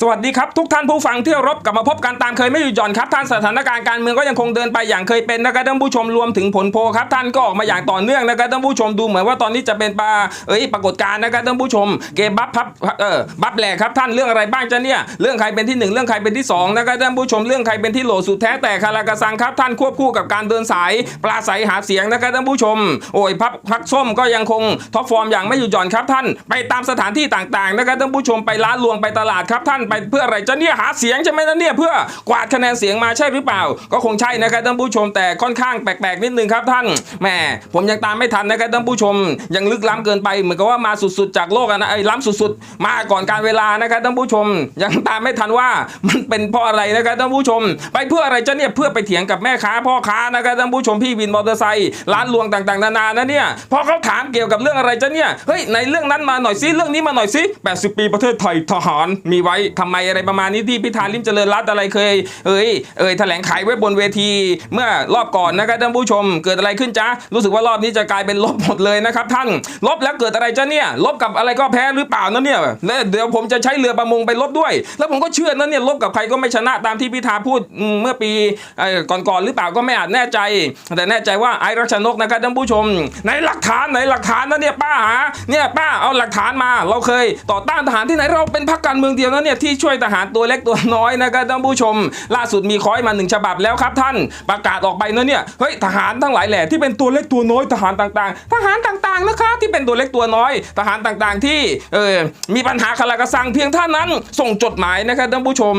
สวัสดีครับทุกท่านผู้ฟังที่รบกลับมาพบกันตามเคยไม่หยุดหย่อนครับท่านสถานการณ์การเมืองก็ยังคงเดินไปอย่างเคยเป็นนะครับท่านผู้ชมรวมถึงผลโพลครับท่านก็ออกมาอย่างต่อเนื่องนะครับท่านผู้ชมดูเหมือนว่าตอนนี้จะเป็นปลาเอ้ยปรากฏการณ์นะครับท่านผู้ชมเกมบัฟพับเออบัฟแหลกครับท่านเรื่องอะไรบ้างจ้ะเนี่ยเรื่องใครเป็นที่หนึ่งเรื่องใครเป็นที่สองนะครับท่านผู้ชมเรื่องใครเป็นที่โหลสุดแท้แต่คารากระซังครับท่านควบคู่กับการเดินสายปราศัยหาเสียงนะครับท่านผู้ชม โอ้ยพักพักส้มก็ยังคงท็อปฟอร์มอย่างไม่หยุดหย่อนครับท่าน ไปตามสถานที่ต่างๆนะครับท่านผู้ชมไปร้านลวงไปตลาดครับท่านไปเพื่ออะไรจะเนี่ยหาเสียงใช่ไหมนะเนี่ยเพื่อกวาดคะแนนเสียงมาใช่หรือเปล่า ก็คงใช่นะครับท่านผู้ชมแต่ค่อนข้างแปลกๆนิดนึงครับท่านแหมผมยังตามไม่ทันนะครับท่านผู้ชม ยังลึกล้ำเกินไปเหมือนกับว่ามาสุดๆจากโลกอะนะไอ้ล้ำสุดๆ มาก่อนการเวลานะครับท่านผู้ชม ยังตามไม่ทันว่ามันเป็นเพราะอะไรนะครับท่านผู้ชม ไปเพื่ออะไรจะเนี่ยเพื่อไปเถียงกับแม่ค้าพ่อค้านะครับท่านผู้ชมพี่วินมอเตอร์ไซค์ร้านลวงต่างๆ นานานะเนี่ยพอเขาถามเกี่ยวกับเรื่องอะไรจะเนี่ยเฮ้ยในเรื่องนั้นมาหน่อยซิเรื่องนี้มาหน่อยซิ80 ปีประเทศไทยทหารมีไว้ทำไมอะไรประมาณนี้ที่พิธาลิมเจริญรัตอะไรเคยเอ้ยเอ้ยแถลงไขไว้บนเวที เมื่อรอบก่อนนะครับท่านผู้ชมเกิดอะไรขึ้นจ๊ะรู้สึกว่ารอบนี้จะกลายเป็นลบหมดเลยนะครับท่านลบแล้วเกิดอะไรจ้ะเนี่ยลบกับอะไรก็แพ้หรือเปล่านะเนี่ยแล้วเดี๋ยวผมจะใช้เรือประมงไปลบด้วย แล้วผมก็เชื่อนะเนี่ยลบกับใครก็ไม่ชนะตามที่พิธาพูดเมื่อปีก่อนๆหรือเปล่าก็ไม่อาจแน่ใจ แต่แน่ใจว่าไอ้รัชนกนะครับท่านผู้ชมในหลักฐานไหนหลักฐานนะเนี่ยป้าหาเนี่ยป้าเอาหลักฐานมา เราเคยต่อต้านทหารที่ไหนเราเป็นพรรคการเมืองเดียวนะเนี่ยที่ช่วยทหารตัวเล็กตัวน้อยนะครับท่านผู้ชม ล่าสุดมีคอยมาหนึ่งฉบับแล้วครับท่านประกาศออกไปนะเนี่ยเฮ้ยทหารทั้งหลายแหล่ที่เป็นตัวเล็กตัวน้อยทหารต่างๆ ทหารต่างๆนะคะที่เป็นตัวเล็กตัวน้อย ทหารต่างๆที่เออมีปัญหาคารากระซังเพียงท่านนั้น ส่งจดหมายนะครับท่านผู้ชม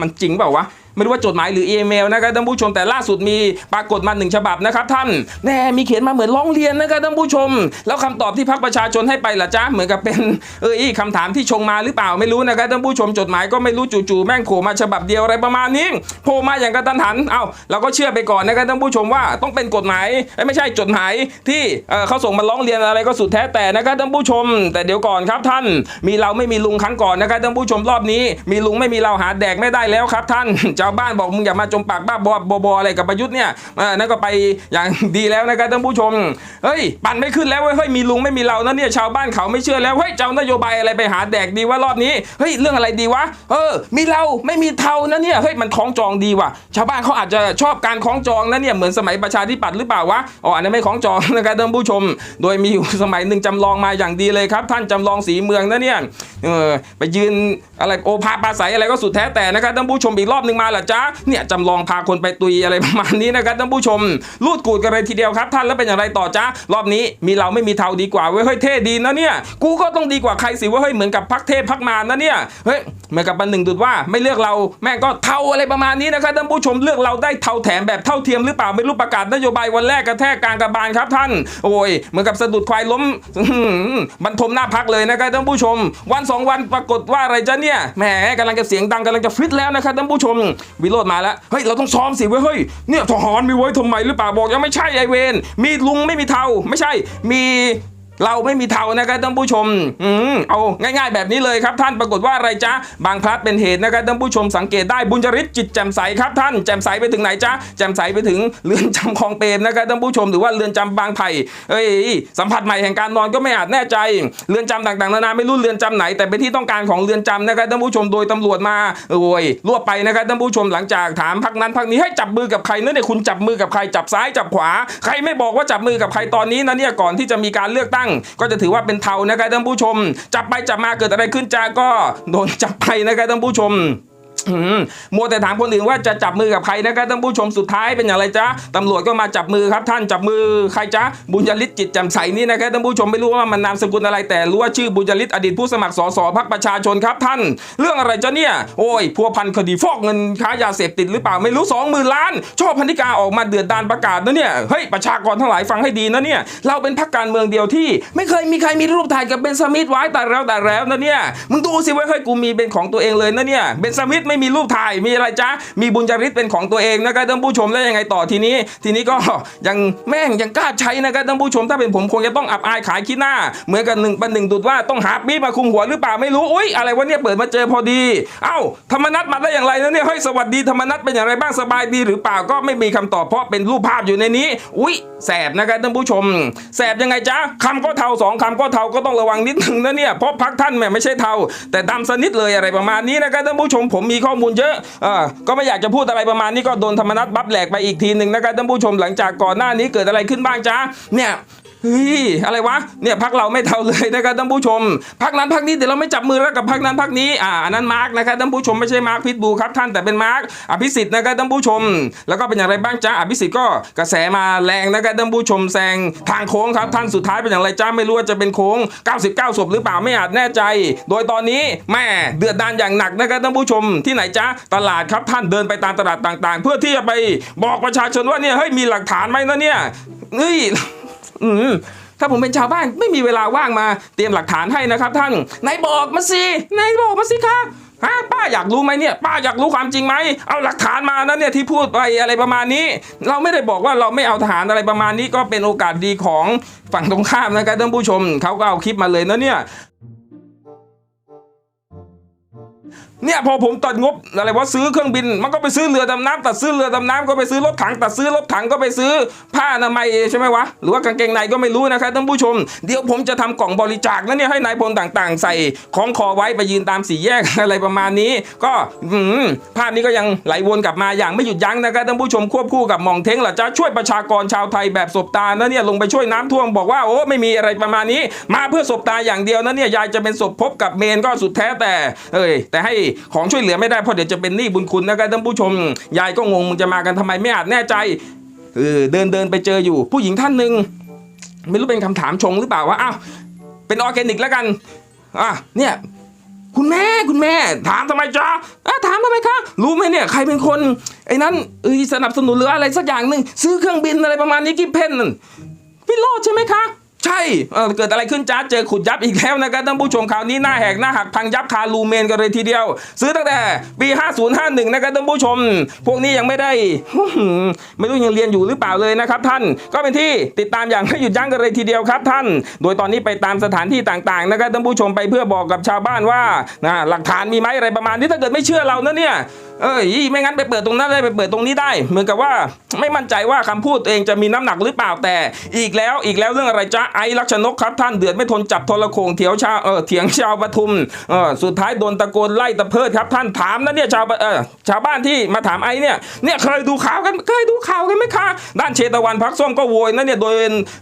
มันจริงเปล่าวะ ไม่รู้ว่าจดหมายหรืออีเมลนะครับท่านผู้ชมแต่ล่าสุดมีปรากฏมาหนึ่งฉบับนะครับท่านแน่มีเขียนมาเหมือนร้องเรียนนะครับท่านผู้ชม แล้วคำตอบที่พรรคประชาชนให้ไปล่ะจ๊ะเหมือนกับเป็นเอออีคำถามที่ชงมาหรือเปล่าไม่รู้นะครับท่านผู้ชมจดหมายก็ไม่รู้จู่ๆแม่งโผล่มาฉบับเดียวอะไรประมาณนี้โผล่มาอย่างกระตันหันเอ้าเราก็เชื่อไปก่อนนะครับท่านผู้ชมว่าต้องเป็นกฎหมายไม่ใช่จดหมายที่เออเขาส่งมาร้องเรียนอะไรก็สุดแท้แต่นะครับท่านผู้ชม แต่เดี๋ยวก่อนครับท่าน มีเราไม่มีลุงครั้งก่อนนะครับท่านผู้ชมรอบนี้ มีลุงไม่มีเราหาแดกไม่ได้แล้วครับท่านชาวบ้านบอกมึงอย่ามาจมปากบ้าบอบอบอะไรกับประยุทธ์เนี่ยนั่นก็ไปอย่างดีแล้วนะครับท่านผู้ชมเฮ้ยปั่นไม่ขึ้นแล้วเฮ้ยมีลุงไม่มีเรานะเนี่ยชาวบ้านเขาไม่เชื่อแล้วเฮ้ยเจ้านโยบายอะไรไปหาแดกดีว่ารอบนี้เฮ้ยเรื่องอะไรดีวะเออ มีเราไม่มีเทานะเนี่ยเฮ้ยมันคล้องจองดีว่ะชาวบ้านเขาอาจจะชอบการคล้องจองนะเนี่ยเหมือนสมัยประชาธิปัตย์หรือเปล่าวะอ๋ออันนั้นไม่คล้องจองนะครับท่านผู้ชม โดยมีอยู่สมัยหนึ่งจำลองมาอย่างดีเลยครับ ท่านจำลองสีเมืองนะเนี่ยเออไปยืนอะไรโอภาปาศัยอะไรก็สุดแท้แต่นะครับท่านผู้ชมอีกรอบหนึ่งมาละจ้าเนี่ยจำลองพาคนไปตุยอะไรประมาณนี้นะครับท่านผู้ชมลูดกูดกันเลยทีเดียวครับ ท่านแล้วเป็นอย่างไรต่อจ้ารอบนี้มีเราไม่มีเทาดีกว่าเว้ยเฮ้ยเท่ดีนะเนี่ยกูก็ต้องดีกว่าใครสิเว่าเฮ้ยเหมือนกับพักเทพพักมารนะเนี่ยเฮ้ยเหมือนกับปันหนึ่งดุดว่าไม่เลือกเราแม่งก็เทาอะไรประมาณนี้นะครับท่านผู้ชมเลือกเราได้เทาแถมแบบเท่าเทียมหรือเปล่าไม่รู้ประกาศนโยบายวันแรกกระแทกกลางกระบาลครับท่าน โอ้ยเหมือนกับสะดุดควายล้มบรรทมหน้าพักเลยนะครับท่านผู้ชม วันสองวันปรากฏว่าอะไรจ้ะเนี่ยแหมกำลังจะเสียงดังกำลังจะฟิตแล้วนะครับท่านผู้ชมวิโรธมาแล้ว เฮ้ย เราต้องซ้อมสิเว้ย เฮ้ย เนี่ยทหารมีไว้ทำไมหรือเปล่า บอกยังไม่ใช่ไอเวน มีลุงไม่มีเทา ไม่ใช่ มี เราไม่มีเทานะครับท่านผู้ชมอืมเอาง่าย ๆ แบบนี้เลยครับท่านปรากฏว่าอะไรจ๊ะบางพลัดเป็นเหตุนะครับท่านผู้ชมสังเกตได้บุญจริตจิตแจ่มใสครับท่านแจ่มใสไปถึงไหนจ๊ะแจ่มใสไปถึงเรือนจำคลองเปรมนะครับท่านผู้ชมหรือว่าเรือนจำบางไผ่เอ้ยสัมผัสใหม่แห่งการนอนก็ไม่อาจแน่ใจ เรือนจำต่างๆนานาไม่รู้เรือนจำไหน แต่เป็นที่ต้องการของเรือนจำนะครับท่านผู้ชมโดยตำรวจมาโอ้ยรวบไปนะครับท่านผู้ชมหลังจากถามพักนั้นพักนี้ให้จับมือกับใครนั่นเนี่ยคุณจับมือกับใครจับซ้ายจับขวา ใครไม่บอกว่าจับมือกับใครตอนนี้นะเนี่ยก่อนที่จะมีการเลือกตั้งก็จะถือว่าเป็นเทานะครับท่านผู้ชม จับไปจับมาเกิดอะไรขึ้นจาก็โดนจับไปนะครับท่านผู้ชม มัวแต่ถามคนอื่นว่าจะจับมือกับใครนะครับท่านผู้ชมสุดท้ายเป็นอย่างไรจ๊ะตำรวจก็มาจับมือครับท่านจับมือใครจ๊ะบุญยฤทธิ์จิตแจ่มใสนี่นะครับท่านผู้ชมไม่รู้ว่ามันนามสกุลอะไรแต่รู้ว่าชื่อบุญยฤทธิ์อดีตผู้สมัครสสพรรคประชาชนครับท่าน เรื่องอะไรจ๊ะเนี่ยโอ้ยพัวพันคดีฟอกเงินค้ายาเสพติดหรือเปล่าไม่รู้สองหมื่นล้านชอบพันธิกาออกมาเดือดดานประกาศนะเนี่ยเฮ้ยประชากรทั้งหลายฟังให้ดีนะเนี่ยเราเป็นพรรคการเมืองเดียวที่ ไม่เคยมีใครมีรูปถ่ายกับเบนสมิธไว้แต่แล้วแต่แล้วนะเนี่ยมึงดูสิว่าเฮ้ยกูมีเป็นของตัวเองเลยนะเนี่ยเบนสมิธไม่มีรูปถ่ายมีอะไรจ๊ะมีบุญจริตเป็นของตัวเองนะครับท่านผู้ชมแล้วยังไงต่อทีนี้ ทีนี้ก็ยังแม่งยังกล้าใช้นะครับท่านผู้ชมถ้าเป็นผมคงจะต้องอับอายขายขี้หน้า เหมือนกันหนึ่งปันหนึ่งดุดว่าต้องหาปี๊มาคุมหัวหรือเปล่าไม่รู้อุ้ยอะไรวะเนี่ยเปิดมาเจอพอดี เอ้าธรรมนัตมาได้อย่างไรนะเนี่ยเฮ้ยสวัสดีธรรมนัตเป็นอย่างไรบ้างสบายดีหรือเปล่าก็ไม่มีคำตอบเพราะเป็นรูปภาพอยู่ในนี้ อุ้ยแสบนะครับท่านผู้ชมแสบยังไงจ๊ะคำก็เทาสองคำก็เทาก็ต้องระวังนิดนึงนะเนี่ยเพราะพักท่านแม่ไม่ใช่เทาแต่ดำสนิทเลยอะไรประมาณนี้นะครับท่านผู้ชมผมมีข้อมูลเยอะเออก็ไม่อยากจะพูดอะไรประมาณนี้ก็โดนธรรมนัตบับแหลกไปอีกทีหนึ่งนะครับท่านผู้ชมหลังจากก่อนหน้านี้เกิดอะไรขึ้นบ้างจ้าเนี่ย เฮ้ยอะไรวะเนี่ยพักเราไม่เท่าเลยนะครับท่านผู้ชมพักนั้นพักนี้เดี๋ยวเราไม่จับมือแล้วกับพักนั้นพักนี้อ่านั้นมาร์กนะครับท่านผู้ชมไม่ใช่มาร์กพิทบูครับท่านแต่เป็นมาร์กอภิสิทธิ์นะครับท่านผู้ชม แล้วก็เป็นอย่างไรบ้างจ๊ะอภิสิทธิ์ก็กระแสมาแรงนะครับท่านผู้ชมแซงทางโค้งครับท่านสุดท้ายเป็นอย่างไรจ้าไม่รู้ว่าจะเป็นโค้ง 99ศพหรือเปล่าไม่อาจแน่ใจ โดยตอนนี้แม่เดือดดานอย่างหนักนะครับท่านผู้ชมที่ไหนจ๊ะตลาดครับท่านเดินไปตามตลาดต่างๆ เพื่อที่จะไปบอกประชาชนว่าเนี่ยเฮ้ยมีหลักฐานไหมนะเนี่ยเฮ้ย อืมถ้าผมเป็นชาวบ้านไม่มีเวลาว่างมาเตรียมหลักฐานให้นะครับ ท่านนายบอกมาสินายบอกมาสิคะฮะป้าอยากรู้ไหมเนี่ย ป้าอยากรู้ความจริงไหมเอาหลักฐานมานะเนี่ยที่พูดไปอะไรประมาณนี้ เราไม่ได้บอกว่าเราไม่เอาทหารอะไรประมาณนี้ก็เป็นโอกาสดีของฝั่งตรงข้ามนะครับท่านผู้ชมเขาก็เอาคลิปมาเลยนะเนี่ย เนี่ยพอผมตัดงบอะไรว่าซื้อเครื่องบิน มันก็ไปซื้อเรือดำน้ำตัดซื้อเรือดำน้ำก็ไปซื้อรถถังตัดซื้อรถถังก็ไปซื้อผ้าอนามัยใช่ไหมวะหรือว่ากางเกงในก็ไม่รู้นะครับท่านผู้ชม เดี๋ยวผมจะทำกล่องบริจาคนะเนี่ยให้นายพลต่างๆ ใส่ของคอไว้ไปยืนตามสี่แยกอะไรประมาณนี้ ก็ภาพนี้ก็ยังไหลวนกลับมาอย่างไม่หยุดยั้งนะครับท่านผู้ชมควบคู่กับมองเท้งหล่ะจะช่วยประชากรชาวไทยแบบศบตานะเนี่ยลงไปช่วยน้ำท่วมบอกว่าโอ้ไม่มีอะไรประมาณนี้ มาเพื่อศบตาอย่างเดียวนะเนี่ยยายจะเป็นศพพบกับเมนก็สุดแท้แต่เอ้ยแต่ให้ของช่วยเหลือไม่ได้เพราะเดี๋ยวจะเป็นหนี้บุญคุณนะครับท่านผู้ชม ยายก็งงมึงจะมากันทำไมไม่อาจแน่ใจเออเดินเดินไปเจออยู่ ผู้หญิงท่านหนึ่งไม่รู้เป็นคำถามชงหรือเปล่าว่าอ้าวเป็นออร์แกนิกแล้วกันอะเนี่ยคุณแม่คุณแม่ ถามทำไมจ๊ะอะถามทำไมคะรู้ไหมเนี่ยใครเป็นคนไอ้นั้นเอ้ยสนับสนุนหรืออะไรสักอย่างหนึ่งซื้อเครื่องบินอะไรประมาณนี้กิฟเพนนั่นพี่โรดใช่ไหมคะ ใช่เเกิดอะไรขึ้นจ้าเจอขุดยับอีกแล้วนะครับท่านผู้ชมข่าวนี้หน้าแหกหน้าหักพังยับคาลูเมนกันเลยทีเดียว ซื้อตั้งแต่ปี 5051 นะครับท่านผู้ชม พวกนี้ยังไม่ได้ ไม่รู้ยังเรียนอยู่หรือเปล่าเลยนะครับท่านก็เป็นที่ติดตามอย่างไม่หยุดยั้งกันเลยทีเดียวครับท่าน โดยตอนนี้ไปตามสถานที่ต่างๆนะครับท่านผู้ชมไปเพื่อบอกกับชาวบ้านว่าหลักฐานมีไหมอะไรประมาณนี้ถ้าเกิดไม่เชื่อเรานะเนี่ย เอ้ยไม่งั้นไปเปิดตรงนั้นได้ไปเปิดตรงนี้ได้ เหมือนกับว่าไม่มั่นใจว่าคำพูดตัวเองจะมีน้ำหนักหรือเปล่าแต่ อีกแล้วอีกแล้วเรื่องอะไรจ๊ะไอ้ลักษณกครับท่านเดือดไม่ทนจับทรโขงเถียวชาวเออเถียงชาวปทุมเออสุดท้ายโดนตะโกนไล่ตะเพิดครับท่านถามนะเนี่ยชาวเออชาวบ้านที่มาถามไอ้เนี่ยเนี่ยเคยดูข่าวกันเคยดูข่าวกันไหมคะด้านเชตวันพักส้มก็โวยนะเนี่ยโดย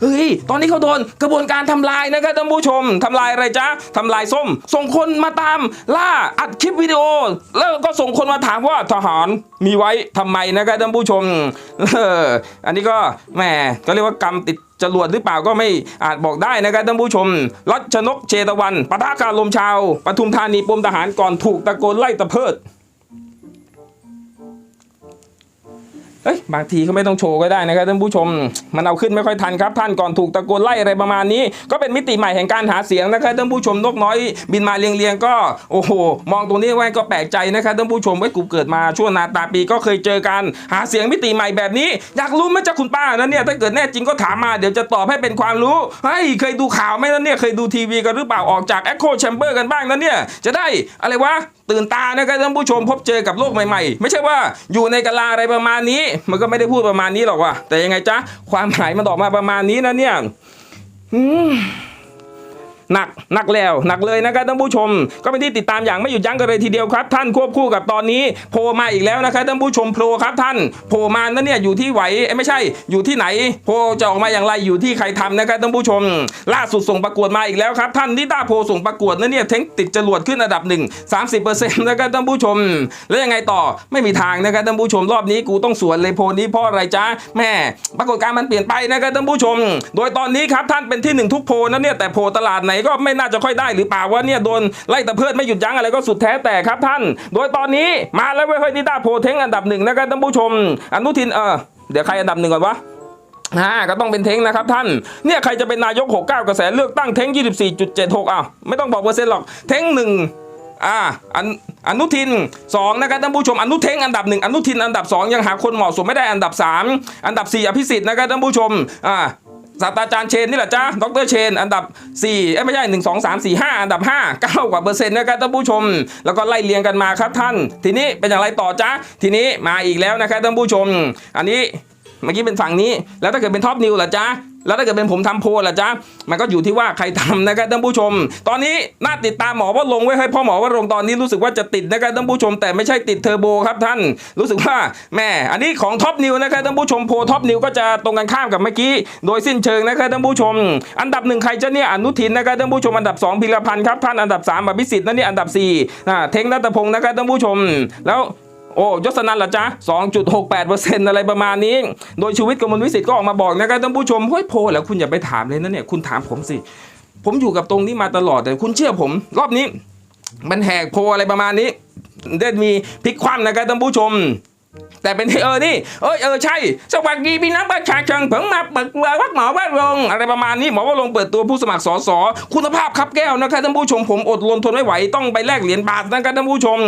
เฮ้ยตอนนี้เขาโดนกระบวนการทำลายนะครับท่านผู้ชมทำลายอะไรจ๊ะทำลายส้ม ส่งคนมาตามล่าอัดคลิปวิดีโอ แล้วก็ส่งคนมาถามว่าทหารมีไว้ทำไมนะครับท่านผู้ชมอันนี้ก็แหมก็เรียกว่ากรรมติดจรวดหรือเปล่าก็ไม่อาจบอกได้นะครับท่านผู้ชม รัชนกเชตวันปะทะการมชาวปทุมธานีปมทหารก่อนถูกตะโกนไล่ตะเพิด เอ้ยบางทีก็ไม่ต้องโชว์ก็ได้นะครับท่านผู้ชม มันเอาขึ้นไม่ค่อยทันครับท่านก่อนถูกตะโกนไล่อะไรประมาณนี้ ก็เป็นมิติใหม่แห่งการหาเสียงนะครับท่านผู้ชมนกน้อย บินมาเรียงๆก็โอ้โหมองตรงนี้ไว้ก็แปลกใจนะครับท่านผู้ชมไว้กูเกิดมาช่วงนาตาปีก็เคยเจอกันหาเสียงมิติใหม่แบบนี้ อยากรู้ไหมจ๊ะคุณป้านะเนี่ยถ้าเกิดแน่จริงก็ถามมาเดี๋ยวจะตอบให้เป็นความรู้เฮ้ยเคยดูข่าวไหมนะเนี่ยเคยดูทีวีกันหรือเปล่าออกจากแอคโคแชมเบอร์กันบ้างนะเนี่ยจะได้อะไรวะ ตื่นตานะครับท่านผู้ชมพบเจอกับโลกใหม่ๆ ไม่ใช่ว่าอยู่ในกะลาอะไรประมาณนี้ มันก็ไม่ได้พูดประมาณนี้หรอกว่ะแต่ยังไงจ๊ะความหมายมันออกมาประมาณนี้นะเนี่ย อืม หนักหนักแล้วหนักเลยนะครับท่านผู้ชม ก็เป็นที่ติดตามอย่างไม่หยุดยั้งกันเลยทีเดียวครับ ท่านควบคู่กับตอนนี้โผล่มาอีกแล้วนะครับท่านผู้ชมโผล่ครับท่านโผล่มานั่นเนี่ยอยู่ที่ไหวไม่ใช่อยู่ที่ไหนโผล่จะออกมาอย่างไรอยู่ที่ใครทำนะครับท่านผู้ชม ล่าสุดส่งประกวดมาอีกแล้วครับท่านนิต้าโพลส่งประกวดนั่นเนี่ยเทงติดจรวดขึ้นอันดับหนึ่งสามสิบเปอร์เซ็นต์นะครับท่านผู้ชม แล้วยังไงต่อไม่มีทางนะครับท่านผู้ชมรอบนี้กูต้องสวนเลยโพลนี้เพราะอะไรจ๊ะแม่ปรากฏการณ์มันเปลี่ยนไปนะครับท่านผู้ชม โดยตอนนี้ครับท่านเป็นที่หนึ่งทุกโพลนั่นเนี่ยแต่โพลตลาดไหนก็ไม่น่าจะค่อยได้หรือเปล่าว่าเนี่ยโดนไล่ตะเพิดไม่หยุดยั้งอะไรก็สุดแท้แต่ครับท่าน โดยตอนนี้มาแล้วเว้ยเฮ้ยนิต้าโพเทงอันดับหนึ่งนะครับท่านผู้ชม อนุทินเออเดี๋ยวใครอันดับหนึ่งก่อนวะอ่าก็ต้องเป็นเท้งนะครับท่าน เนี่ยใครจะเป็นนายก 69 กระแสเลือกตั้งเท้ง 24.76อะไม่ต้องบอกเปอร์เซ็นต์หรอก เท้งหนึ่งอ่าอันอนุทิน2นะครับท่านผู้ชมอนุเทงอันดับหนึ่งอนุทินอันดับ 2 ยังหาคนเหมาะสมไม่ได้อันดับ 3 อันดับ 4 อภิสิทธิ์นะครับท่านผู้ชมอ่า ศาสตราจารย์เชนนี่แหละจ้าดรเชน อันดับ4เอ้ยไม่ใช่ 1 2 3 4 5 อันดับ 5 9 กว่าเปอร์เซ็นต์นะครับท่านผู้ชม แล้วก็ไล่เรียงกันมาครับท่าน ทีนี้เป็นอย่างไรต่อจ้าทีนี้มาอีกแล้วนะครับท่านผู้ชม อันนี้เมื่อกี้เป็นฝั่งนี้ แล้วถ้าเกิดเป็นท็อปนิวล่ะจ้าแล้วถ้าเกิดเป็นผมทำโพลล่ะจ้ามันก็อยู่ที่ว่าใครทำนะครับท่านผู้ชม ตอนนี้น่าติดตามหมอว่าลงไว้ให้พ่อหมอว่าลงตอนนี้รู้สึกว่าจะติดนะครับท่านผู้ชม แต่ไม่ใช่ติดเทอร์โบครับท่าน รู้สึกว่าแม่อันนี้ของท็อปนิวนะครับท่านผู้ชมโพท็อปนิวก็จะตรงกันข้ามกับเมื่อกี้ โดยสิ้นเชิงนะครับท่านผู้ชม อันดับหนึ่งใครจะเนี่ยอนุทินนะครับท่านผู้ชมอันดับสองพิรพันธ์ครับท่านอันดับสามอภิสิทธิ์นั่นนี่อันดับสี่เทงนัตพงศ์นะครับท่านผู้ชม แล้ว โอ้ยศนันท์ล่ะจ๊ะ 2.68%อะไรประมาณนี้ โดยชีวิตกมลวิสิทธิ์ก็ออกมาบอกนะครับท่านผู้ชมเฮ้ยโพลแล้วคุณอย่าไปถามเลยนะเนี่ยคุณถามผมสิ ผมอยู่กับตรงนี้มาตลอดแต่คุณเชื่อผม รอบนี้ มันแหกโพลอะไรประมาณนี้ได้มีพลิกคว่ำนะครับท่านผู้ชม แต่เป็นเออนี่เอยเออใช่ สวัสดีพี่น้องประชาชนเพิ่งมาเปิดตัววัดหมอวัดลงอะไรประมาณนี้หมอวัดลงเปิดตัวผู้สมัครสสคุณภาพครับแก้วนะครับท่านผู้ชมผมอดรนทนไม่ไหวต้องไปแลกเหรียญบาทนะครับท่านผู้ชม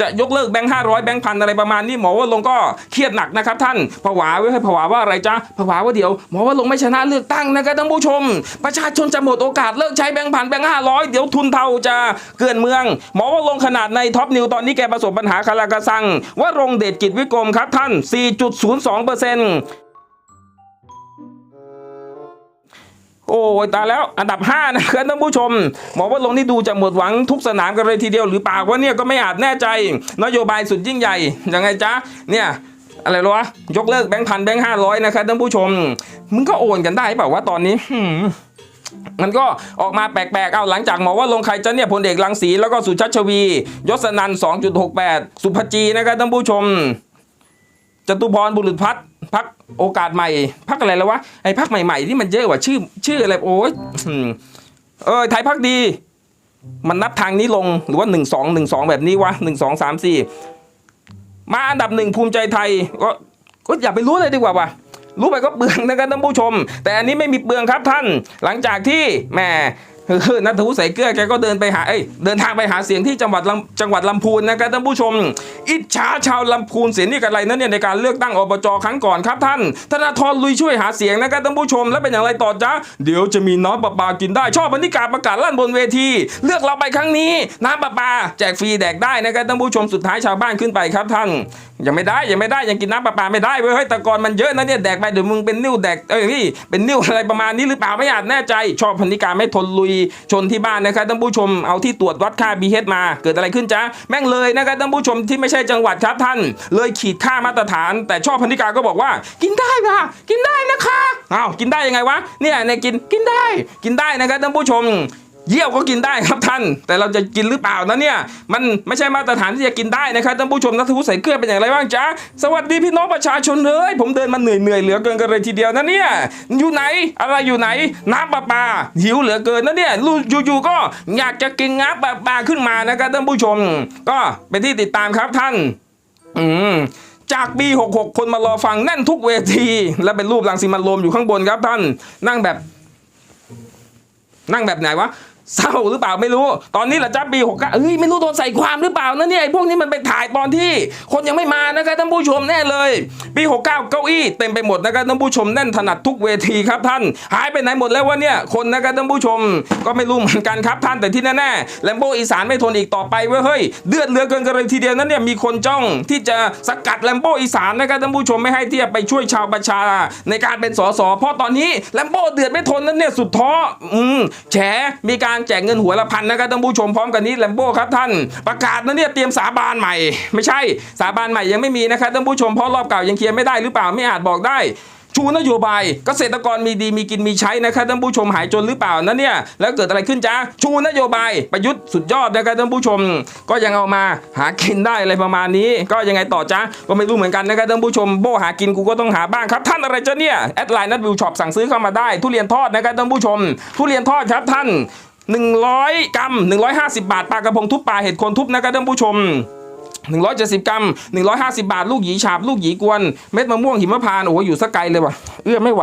จะยกเลิกแบงค์ห้าร้อยแบงค์พันอะไรประมาณนี้หมอวัดลงก็เครียดหนักนะครับท่านผวาไว้ให้ผวาว่าอะไรจ๊ะผวาว่าเดี๋ยวหมอวัดลงไม่ชนะเลือกตั้งนะครับท่านผู้ชม ประชาชนจะหมดโอกาสเลิกใช้แบงค์พันแบงค์ห้าร้อยเดี๋ยวทุนเทาจะเกลื่อนเมือง หมอวัดลงขนาดในท็อปนิวตอนนี้แกประสบปัญหาคาราคาซังว่ารงเดชกิจวิกรมครับท่าน 4.02เปอร์เซนต์โอ้ยตายแล้วอันดับ 5 นะครับท่านผู้ชมหมอว่าลงนี่ดูจะหมดหวังทุกสนามกันเลยทีเดียวหรือเปล่าว่าเนี่ยก็ไม่อาจแน่ใจ นโยบายสุดยิ่งใหญ่ยังไงจ๊ะเนี่ยอะไรหรอวะยกเลิกแบงค์พันแบงค์ห้าร้อยนะครับท่านผู้ชม มึงก็โอนกันได้เปล่าว่าตอนนี้มันก็ออกมาแปลกๆ เอาหลังจากหมอว่าลงใครจะเนี่ยพลเอกรังสีแล้วก็สุชัชวี ยศนัน2.68 สุภจีนะครับท่านผู้ชม จตุพรบุรุษพัฒน์พักโอกาสใหม่ พักอะไรแล้ววะไอ้พักใหม่ๆที่มันเยอะกว่าชื่อ ชื่ออะไรโอ้ยเออไทยพักดี มันนับทางนี้ลงหรือว่าหนึ่งสองหนึ่งสองแบบนี้วะหนึ่งสองสามสี่มาอันดับหนึ่งภูมิใจไทยก็ก็อย่าไปรู้เลยดีกว่าวะรู้ไปก็เปลืองนะครับท่านผู้ชม แต่อันนี้ไม่มีเปลืองครับท่าน หลังจากที่แหม่ คือนัทวุฒิใส่เกลือแกก็เดินไปหาเอ้ยเดินทางไปหาเสียงที่จังหวัดลำจังหวัดลำพูนนะครับท่านผู้ชม อิจฉาชาวลำพูนเสียนี่กันอะไรนั่นเนี่ยในการเลือกตั้งอบจครั้งก่อนครับท่าน ธนาธรลุยช่วยหาเสียงนะครับท่านผู้ชม แล้วเป็นอย่างไรต่อจ๊ะเดี๋ยวจะมีน้ำประปากินได้ชอบบรรยากาศประกาศลั่นบนเวที เลือกเราไปครั้งนี้น้ำประปาแจกฟรีแดกได้นะครับท่านผู้ชมสุดท้ายชาวบ้านขึ้นไปครับท่านยังไม่ได้ยังไม่ได้ยังกินน้ำประปาไม่ได้เว้ยเฮ้ยต่ก่อนมันเยอะนะเนี่ยแดกไปเดี๋ยวมึงเป็นนิ้วแดกเอ้ยนี่เป็นนิ้วอะไรประมาณนี้หรือเปล่าไม่อาจแน่ใจ ชอบพนิการไม่ทนลุยชนที่บ้านนะครับท่านผู้ชมเอาที่ตรวจวัดค่า BH มา เกิดอะไรขึ้นจ๊ะแม่งเลยนะครับท่านผู้ชมที่ไม่ใช่จังหวัดครับท่าน เลยขีดค่ามาตรฐาน แต่ชอบพันธิกาก็บอกว่า กินได้ค่ะกินได้นะคะอ้าวกินได้ยังไงวะเนี่ยเนี่ยกินกินได้ กินได้นะครับท่านผู้ชม เยี่ยวก็กินได้ครับท่าน แต่เราจะกินหรือเปล่านะเนี่ย มันไม่ใช่มาตรฐานที่จะกินได้นะครับท่านผู้ชมนัทวุฒิใส่เกลือเป็นอย่างไรบ้างจ๊ะ สวัสดีพี่น้องประชาชนเลย ผมเดินมาเหนื่อยเหนื่อยเหลือเกินกันเลยทีเดียวนะเนี่ย อยู่ไหน อะไรอยู่ไหน น้ำประปลาหิวเหลือเกินนะเนี่ยอยู่ๆก็อยากจะกินน้ำประปลาขึ้นมานะครับท่านผู้ชม ก็เป็นที่ติดตามครับท่าน อืมจากปี 66 คนมารอฟังแน่นทุกเวที และเป็นรูปรังสีมันโรมอยู่ข้างบนครับท่าน นั่งแบบ นั่งแบบไหนวะ เศร้าหรือเปล่าไม่รู้ ตอนนี้แหละจ้าปีหกเอ้ยไม่รู้โดนใส่ความหรือเปล่านะเนี่ยไอ้พวกนี้มันไปถ่ายตอนที่คนยังไม่มานะครับท่านผู้ชมแน่เลย ปี69เก้าอี้เต็มไปหมดนะครับท่านผู้ชมแน่นถนัดทุกเวทีครับท่าน หายไปไหนหมดแล้ววะเนี่ยคนนะครับท่านผู้ชมก็ไม่รู้เหมือนกันครับท่านแต่ที่แน่ๆแลมโบอีสานไม่ทนอีกต่อไปเว้ยเฮ้ยเดือดเลือเกินกันเลยทีเดียวนั้นเนี่ยมีคนจ้องที่จะสกัดแลมโบอีสานนะครับท่านผู้ชมไม่ให้ที่จะไปช่วยชาวประชาในการเป็นสสเพราะตอนนี้แลมโบเดือดไม่ทนนั้นเนี่ยสุดท้ออืมแฉมีการแจกเงินหัวละพันนะครับท่านผู้ชมพร้อมกันนี้แลมโบ้ครับท่านประกาศนะเนี่ยเตรียมสาบานใหม่ ไม่ใช่สาบานใหม่ยังไม่มีนะครับท่านผู้ชมเพราะรอบเก่ายังเคลียร์ไม่ได้หรือเปล่าไม่อาจบอกได้ชูนโยบายเกษตรกรมีดีมีกินมีใช้นะครับท่านผู้ชมหายจนหรือเปล่านะเนี่ยแล้วเกิดอะไรขึ้นจ้าชูนโยบายประยุทธ์สุดยอดนะครับท่านผู้ชม ก็ยังเอามาหากินได้อะไรประมาณนี้ ก็ยังไงต่อจ้าก็ไม่รู้เหมือนกันนะครับท่านผู้ชมโบหากินกูก็ต้องหาบ้างครับท่านอะไรจ้าเนี่ยแอดไลน์นัดวิวช็อปสั่งซื้อเข้ามาได้ ทุเรียนทอดนะครับท่านผู้ชม ทุเรียนทอดครับท่าน 100 กรัม 150 บาท ปลากระพงทุบปลาเห็ดโคนทุบนะครับท่านผู้ชม 170 กรัม 150 บาท ลูกหยีฉาบ ลูกหยีกวน เม็ดมะม่วงหิมพานต์โอ้โหอยู่สักไกลเลยว่ะ เอื้อไม่ไหว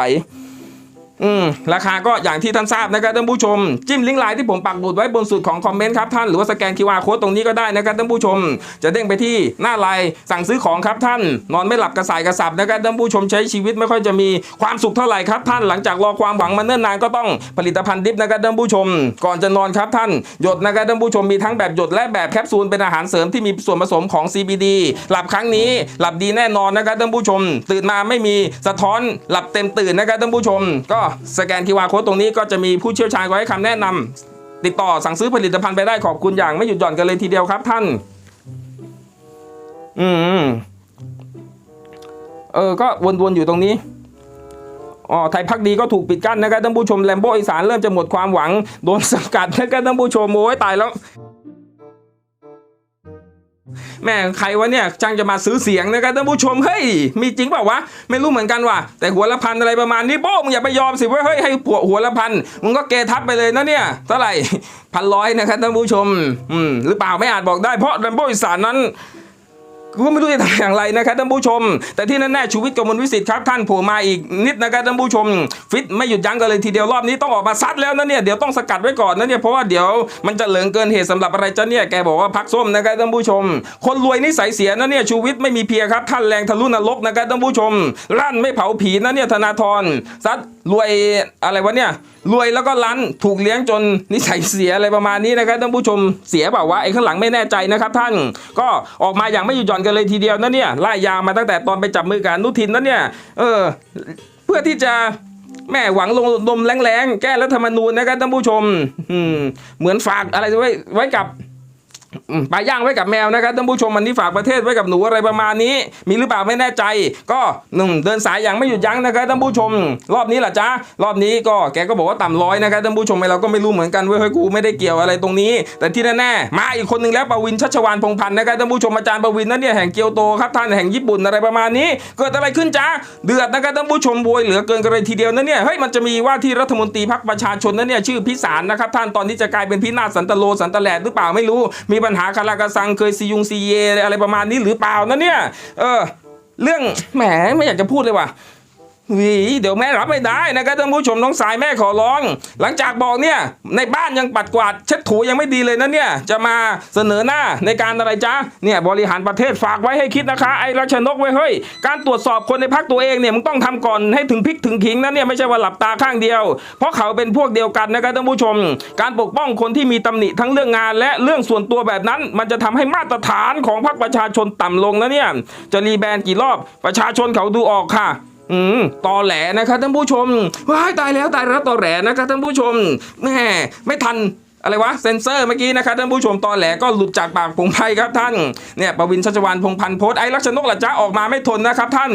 อืมราคาก็อย่างที่ท่านทราบนะครับท่านผู้ชม จิ้มลิงก์ไลน์ที่ผมปักหมุดไว้บนสุดของคอมเมนต์ครับท่านหรือว่าสแกน QR โค้ดตรงนี้ก็ได้นะครับท่านผู้ชม จะเด้งไปที่หน้าไลน์สั่งซื้อของครับท่าน นอนไม่หลับกระสายกระสับนะครับท่านผู้ชมใช้ชีวิตไม่ค่อยจะมีความสุขเท่าไหร่ครับท่านหลังจากรอความหวังมาเนิ่นนานก็ต้องผลิตภัณฑ์ดิฟนะครับท่านผู้ชม ก่อนจะนอนครับท่านหยดนะครับท่านผู้ชมมีทั้งแบบหยดและแบบแคปซูลเป็นอาหารเสริมที่มีส่วนผสมของ CBD หลับครั้งนี้หลับดีแน่นอนนะครับท่านผู้ชม ตื่นมาไม่มีสะท้อนหลับเต็มตื่นนะครับท่านผู้ชมก็สแกน QR โค้ดตรงนี้ก็จะมีผู้เชี่ยวชาญไว้ให้คำแนะนำติดต่อสั่งซื้อผลิตภัณฑ์ไปได้ขอบคุณอย่างไม่หยุดหย่อนกันเลยทีเดียวครับท่าน อืมเออ ก็วนๆอยู่ตรงนี้อ๋อไทยพักดีก็ถูกปิดกั้นนะครับท่านผู้ชมแลมโบอีสานเริ่มจะหมดความหวัง โดนสกัดนะครับท่านผู้ชมโอ้ยตายแล้ว แม่ใครวะเนี่ยจังจะมาซื้อเสียงนะครับท่านผู้ชมเฮ้ยมีจริงเปล่าวะไม่รู้เหมือนกันว่ะแต่หัวละพันอะไรประมาณนี้โป้มึงอย่าไปยอมสิว่าเฮ้ยให้ผัวหัวละพันมึงก็เกทับไปเลยนะเนี่ยเท่าไหร่พันร้อยนะครับท่านผู้ชมอืมหรือเปล่าไม่อาจบอกได้เพราะแรมโบ้อีสานนั้น กูก็ไม่รู้จะทำอย่างไรนะครับท่านผู้ชม แต่ที่แน่ๆชูวิทย์กมลวิสิทธิ์ครับท่านผล่มาอีกนิดนะครับท่านผู้ชม ฟิตไม่หยุดยั้งกันเลยทีเดียวรอบนี้ต้องออกมาซัดแล้วนะเนี่ยเดี๋ยวต้องสกัดไว้ก่อนนะเนี่ยเพราะว่าเดี๋ยวมันจะเหลืองเกินเหตุสำหรับอะไรจ้ะเนี่ยแกบอกว่าพักส้มนะครับท่านผู้ชม คนรวยนิสัยเสียนะเนี่ยชูวิทย์ไม่มีเพียครับท่านแรงทะลุนรกนะครับท่านผู้ชมลั่นไม่เผาผีนะเนี่ยธนาธรซัดรวยอะไรวะเนี่ยรวยแล้วก็ลั้นถูกเลี้ยงจนนิสัยเสียอะไรประมาณนี้นะครับท่านผู้ชมเสียเปล่าวะไอ้ข้างหลังไม่แน่ใจนะครับท่านก็ออกมาอย่างไม่หยุดหย่อนกันเลยทีเดียวนะเนี่ยไล่ยาวมาตั้งแต่ตอนไปจับมือกับอนุทินนะเนี่ยเออเพื่อที่จะแม่หวังลงดมแรงๆ แก้รัฐธรรมนูญนะครับท่านผู้ชม เหมือนฝากอะไรไว้ไว้กับ ปลาย่างไว้กับแมวนะครับท่านผู้ชมมันนี้ฝากประเทศไว้กับหนูอะไรประมาณนี้ มีหรือเปล่าไม่แน่ใจ ก็หนึ่งเดินสายอย่างไม่หยุดยั้งนะครับท่านผู้ชม รอบนี้ล่ะจ๊ะรอบนี้ก็แกก็บอกว่าต่ำร้อยนะครับท่านผู้ชมไอ้เราก็ไม่รู้เหมือนกันเว้ยเฮ้ยกูไม่ได้เกี่ยวอะไรตรงนี้ แต่ที่แน่ๆมาอีกคนหนึ่งแล้วปวินชัชวานพงพันธ์นะครับท่านผู้ชมอาจารย์ปวินนั่นเนี่ยแห่งเกียวโตครับท่านแห่งญี่ปุ่นอะไรประมาณนี้ เกิดอะไรขึ้นจ๊ะเดือดนะครับท่านผู้ชมบวยเหลือเกินกันเลยทีเดียวนะเนี่ยเฮ้ยมันจะมีว่าที่รัฐมนตรีพรรคประชาชนนั่นเนี่ยชื่อพิสารนะครับท่านตอนนี้จะกลายเป็นพินาศสันตโลสันตแลดหรือเปล่าไม่รู้มีปัญหาคารากะซังเคยซียุงซีเยอะไรประมาณนี้หรือเปล่านะเนี่ยเออเรื่องแหมไม่อยากจะพูดเลยว่ะ วีเดี๋ยวแม่รับไม่ได้นะครับท่านผู้ชมน้องสายแม่ขอร้อง หลังจากบอกเนี่ยในบ้านยังปัดกวาดเช็ดถูยังไม่ดีเลยนะเนี่ยจะมาเสนอหน้าในการอะไรจ๊ะเนี่ยบริหารประเทศฝากไว้ให้คิดนะคะไอ้รัชนกไว้เฮ้ยการตรวจสอบคนในพักตัวเองเนี่ยมึงต้องทำก่อนให้ถึงพริกถึงขิงนะเนี่ยไม่ใช่ว่าหลับตาข้างเดียว เพราะเขาเป็นพวกเดียวกันนะครับท่านผู้ชม การปกป้องคนที่มีตำหนิทั้งเรื่องงาน และเรื่องส่วนตัวแบบนั้น มันจะทำให้มาตรฐานของพรรคประชาชนต่ำลงนะเนี่ยจะรีแบรนด์กี่รอบประชาชนเขาดูออกค่ะ อืมตอแหลนะครับท่านผู้ชมว้ายตายแล้วตายแล้วตอแหลนะครับท่านผู้ชมแม่ไม่ทัน อะไรวะเซนเซอร์เมื่อกี้นะครับท่านผู้ชมตอแหลก็หลุดจากปากผงไพ่ครับท่านเนี่ยประวินชัชวานพงพันธ์โพสไอ้ลักษณกหละจ้าออกมาไม่ทนนะครับท่าน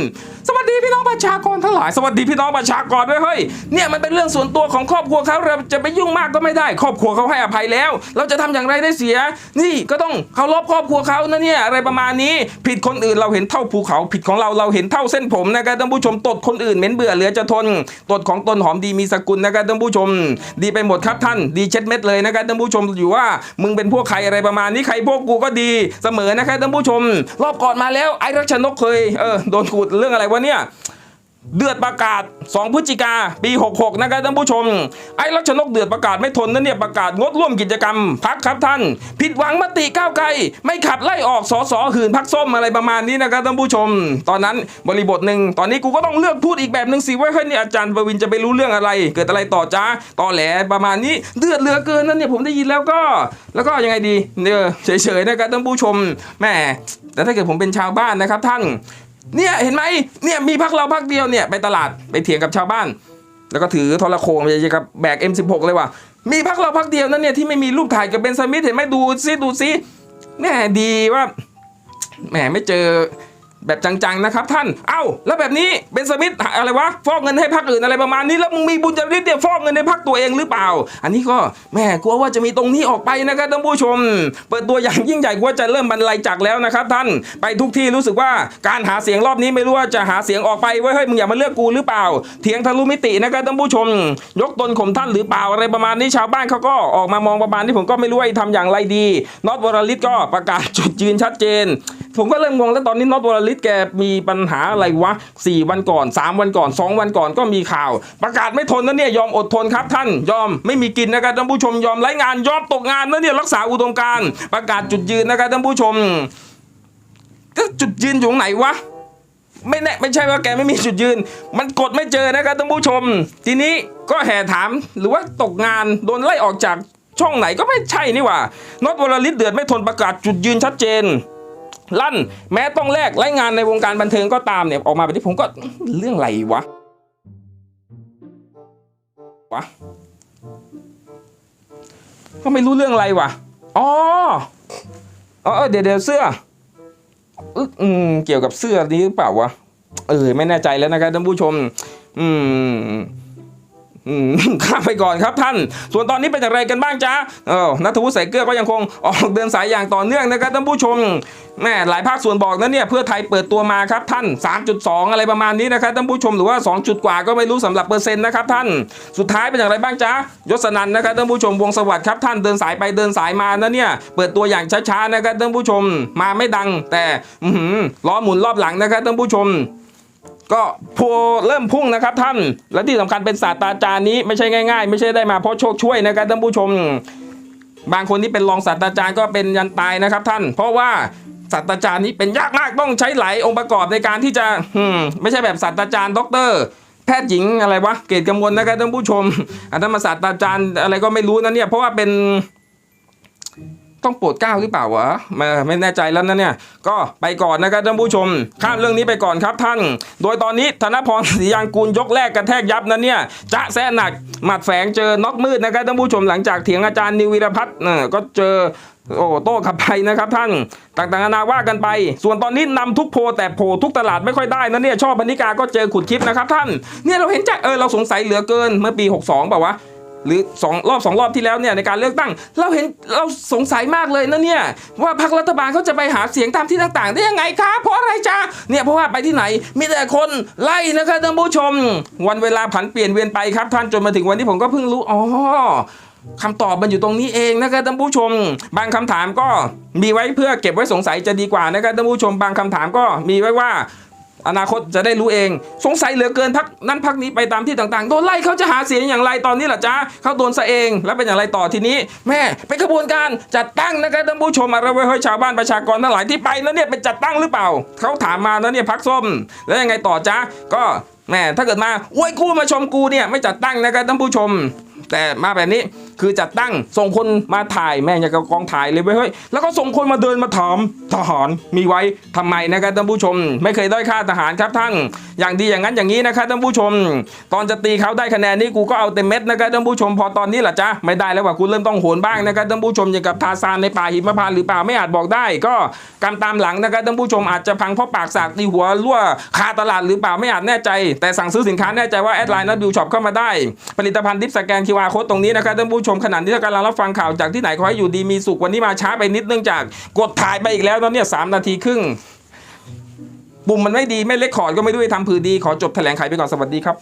สวัสดีพี่น้องประชากรทั้งหลายสวัสดีพี่น้องประชากรด้วยเฮ้ยเนี่ยมันเป็นเรื่องส่วนตัวของครอบครัวเขาเราจะไปยุ่งมากก็ไม่ได้ ครอบครัวเขาให้อภัยแล้ว เราจะทำอย่างไรได้เสีย นี่ก็ต้องเคารพครอบครัวเขานะเนี่ยอะไรประมาณนี้ผิดคนอื่นเราเห็นเท่าภูเขาผิดของเราเราเห็นเท่าเส้นผมนะครับท่านผู้ชมตดคนอื่นเหม็นเบื่อเหลือจะทนตดของตนหอมดีมีสกุลนะครับท่านผู้ชม ดีไปหมดครับท่าน ดีเช็ดเม็ดเลยนะครับท่านผู้ชมอยู่ว่ามึงเป็นพวกใครอะไรประมาณนี้ใครพวกกูก็ดีเสมอนะครับท่านผู้ชม รอบก่อนมาแล้วไอ้รัชนกเคยเออโดนขุดเรื่องอะไรวะเนี่ย เดือดประกาศ 2 พฤศจิกาปี 66 นะครับท่านผู้ชม ไอ้รัชนกเดือดประกาศไม่ทนนั่นเนี่ยประกาศงดร่วมกิจกรรมพักครับท่าน ผิดหวังมติก้าวไกล ไม่ขับไล่ออกสอสอหื่นพักส้มอะไรประมาณนี้นะครับท่านผู้ชม ตอนนั้นบริบทหนึ่งตอนนี้กูก็ต้องเลือกพูดอีกแบบหนึ่งสิว่าเฮ้ยนี่อาจารย์ประวินจะไปรู้เรื่องอะไร เกิดอะไรต่อจ้าตอแหลประมาณนี้เดือดเหลือเกินนั่นเนี่ยผมได้ยินแล้วก็ แล้วก็ยังไงดีเนี่ยเฉยๆนะครับท่านผู้ชมแหมแต่ถ้าเกิดผมเป็นชาวบ้านนะครับท่าน เนี่ยเห็นไหมเนี่ยมีพักเราพักเดียวเนี่ยไปตลาดไปเถียงกับชาวบ้าน แล้วก็ถือโทรโขงไปกับแบก M16 เลยว่ะมีพักเราพักเดียวนั่นเนี่ยที่ไม่มีรูปถ่ายกับเบนซามิธเห็นไหมดูซิดูซิแม่ดีว่าแหมไม่เจอ แบบจังๆนะครับท่าน เอ้า แล้วแบบนี้เบนสมิธอะไรวะฟอกเงินให้พักอื่นอะไรประมาณนี้แล้วมึงมีบุญจริตเนี่ยฟอกเงินในพักตัวเองหรือเปล่า อันนี้ก็แม่กลัวว่าจะมีตรงนี้ออกไปนะครับท่านผู้ชม เปิดตัวอย่างยิ่งใหญ่กว่าจะเริ่มบรรลัยจักรแล้วนะครับท่านไปทุกที่รู้สึกว่าการหาเสียงรอบนี้ไม่รู้ว่าจะหาเสียงออกไปไว้เฮ้ยมึงอย่ามาเลือกกูหรือเปล่า เถียงทะลุมิตินะครับท่านผู้ชม ยกตนข่มท่านหรือเปล่าอะไรประมาณนี้ชาวบ้านเขาก็ออกมามองประมาณนี้ผมก็ไม่รู้ว่าจะทำอย่างไรดีน็อตวรลิตก็ประกาศจุดยืนชัดเจน ผมก็เริ่มงงแล้วตอนนี้น็อตวรลิตแกมีปัญหาอะไรวะสี่วันก่อนสามวันก่อนสองวันก่อนก็มีข่าว ประกาศไม่ทนนะเนี่ยยอมอดทนครับท่านยอมไม่มีกินนะครับท่านผู้ชมยอมไร้งานยอมตกงานนะเนี่ยรักษาอุดมการประกาศจุดยืนนะครับท่านผู้ชม ก็จุดยืนอยู่ไหนวะไม่แน่ไม่ใช่ว่าแกไม่มีจุดยืน มันกดไม่เจอนะครับท่านผู้ชม ทีนี้ก็แห่ถามหรือว่าตกงานโดนไล่ออกจากช่องไหนก็ไม่ใช่นี่ว่าน็อตวรลิตเดือดไม่ทนประกาศจุดยืนชัดเจน ลั่น แม้ต้องแลกไล่งานในวงการบันเทิงก็ตามเนี่ยออกมาแบบนี้ผมก็เรื่องอะไรวะวะก็ไม่รู้เรื่องอะไรวะอ๋ออ๋อเออเดี๋ยวเดี๋ยวเสื้ออึ๊กอืมเกี่ยวกับเสื้อนี้หรือเปล่าวะเออไม่แน่ใจแล้วนะครับท่านผู้ชม อืม ข้ามไปก่อนครับท่าน ส่วนตอนนี้เป็นอย่างไรกันบ้างจ๊ะเออนัทวุฒิใส่เกลือก็ยังคงออกเดินสายอย่างต่อเนื่องนะครับท่านผู้ชมแม่หลายภาคส่วนบอกนะเนี่ยเพื่อไทยเปิดตัวมาครับท่าน 3.2 อะไรประมาณนี้นะครับท่านผู้ชมหรือว่า 2 จุดกว่าก็ไม่รู้สำหรับเปอร์เซ็นต์นะครับท่านสุดท้ายเป็นอย่างไรบ้างจ๊ะยศนันนะครับท่านผู้ชมวงสวัสดิ์ครับท่านเดินสายไปเดินสายมานะเนี่ยเปิดตัวอย่างช้าๆนะครับท่านผู้ชมมาไม่ดัง แต่ล้อหมุนรอบหลังนะครับท่านผู้ชม ก็พลเริ่มพุ่งนะครับท่าน และที่สำคัญเป็นศาสตราจารย์นี้ไม่ใช่ง่ายๆ ไม่ใช่ได้มาเพราะโชคช่วยนะครับท่านผู้ชม บางคนที่เป็นรองศาสตราจารย์ก็เป็นยันตายนะครับท่าน เพราะว่าศาสตราจารย์นี้เป็นยากมากต้องใช้หลายองค์ประกอบในการที่จะอืมไม่ใช่แบบศาสตราจารย์ด็อกเตอร์แพทย์หญิงอะไรวะเกตกำมลนะครับท่านผู้ชมอันนั้นมาศาสตราจารย์อะไรก็ไม่รู้นะเนี่ยเพราะว่าเป็น ต้องโปรดเก้าหรือเปล่าวะม่ไม่แน่ใจแล้วนะเนี่ย ก็ไปก่อนนะครับท่านผู้ชม ข้ามเรื่องนี้ไปก่อนครับท่าน โดยตอนนี้ธนพรศรียางกูลยกแรกกระแทกยับนะเนี่ย จะแซะหนักหมัดแฝงเจอน็อกมืดนะครับท่านผู้ชมหลังจากเถียงอาจารย์นิววิรพัฒน์นี่ก็เจอโอ้โต้ขับไปนะครับท่าน ต่างๆนานาว่ากันไป ส่วนตอนนี้นำทุกโพแต่โพทุกตลาดไม่ค่อยได้นะเนี่ยชอบพนิกาก็เจอขุดคลิปนะครับท่านเนี่ยเราเห็นใจเออเราสงสัยเหลือเกินเมื่อปี 62ป่าวะ หรือสองรอบสองรอบที่แล้วเนี่ยในการเลือกตั้ง เราเห็นเราสงสัยมากเลยนะเนี่ยว่าพรรครัฐบาลเขาจะไปหาเสียงตามที่ต่างๆ ได้ยังไงครับเพราะอะไรจ้าเนี่ยเพราะว่าไปที่ไหนมีแต่คนไล่นะครับท่านผู้ชม วันเวลาผันเปลี่ยนเวียนไปครับท่านจนมาถึงวันที่ผมก็เพิ่งรู้อ๋อคำตอบมันอยู่ตรงนี้เองนะครับท่านผู้ชม บางคำถามก็มีไว้เพื่อเก็บไว้สงสัยจะดีกว่านะครับท่านผู้ชม บางคำถามก็มีไว้ว่า อนาคตจะได้รู้เอง สงสัยเหลือเกินพักนั้นพักนี้ไปตามที่ต่างๆ โดนไล่เขาจะหาเสียงอย่างไรตอนนี้ล่ะจ๊ะเขาโดนซะเองแล้วเป็นอย่างไรต่อทีนี้ แม่เป็นขบวนการจัดตั้งนะครับท่านผู้ชมอะไรไว้ให้ชาวบ้านประชากรทั้งหลายที่ไปนั้นเนี่ยเป็นจัดตั้งหรือเปล่าเขาถามมานะเนี่ยพักส้ม แล้วยังไงต่อจ๊ะก็แม่ถ้าเกิดมาโอ้ยกูมาชมกูเนี่ยไม่จัดตั้งนะครับท่านผู้ชม แต่มาแบบนี้คือจัดตั้งส่งคนมาถ่ายแม่งอย่างกับกองถ่ายเลยเว้ยเฮ้ยแล้วก็ส่งคนมาเดินมาถามทหารมีไว้ทำไมนะครับท่านผู้ชม ไม่เคยด้อยค่าทหารครับท่านอย่างดีอย่างนั้นอย่างนี้นะครับท่านผู้ชม ตอนจะตีเขาได้คะแนนนี่กูก็เอาเต็มเม็ดนะครับท่านผู้ชม พอตอนนี้ล่ะจ๊ะไม่ได้แล้วว่ากูเริ่มต้องโหนบ้างนะครับท่านผู้ชมอย่างกับทาซานในป่าหิมพานหรือป่าไม่อาจบอกได้ ก็กำตามหลังนะครับท่านผู้ชมอาจจะพังเพราะปากสากตีหัวรั่วคาตลาดหรือเปล่าไม่อาจแน่ใจ แต่สั่งซื้อสินค้าแน่ใจว่าแอดไลน์นัดบิวช็อปเข้ามาได้ ผลิตภัณฑ์ดิฟสแกน QR โค้ดตรงนี้นะครับท่านผู้ชมขณะที่ท่านกำลังรับฟังข่าวจากที่ไหนขอให้อยู่ดีมีสุขวันนี้มาช้าไปนิดเนื่องจากกดถ่ายไปอีกแล้วตอนเนี้ยสามนาทีครึ่งปุ่มมันไม่ดีไม่เล็กขอดก็ไม่ด้วยทำผือดีขอจบแถลงไขไปก่อนสวัสดีครับ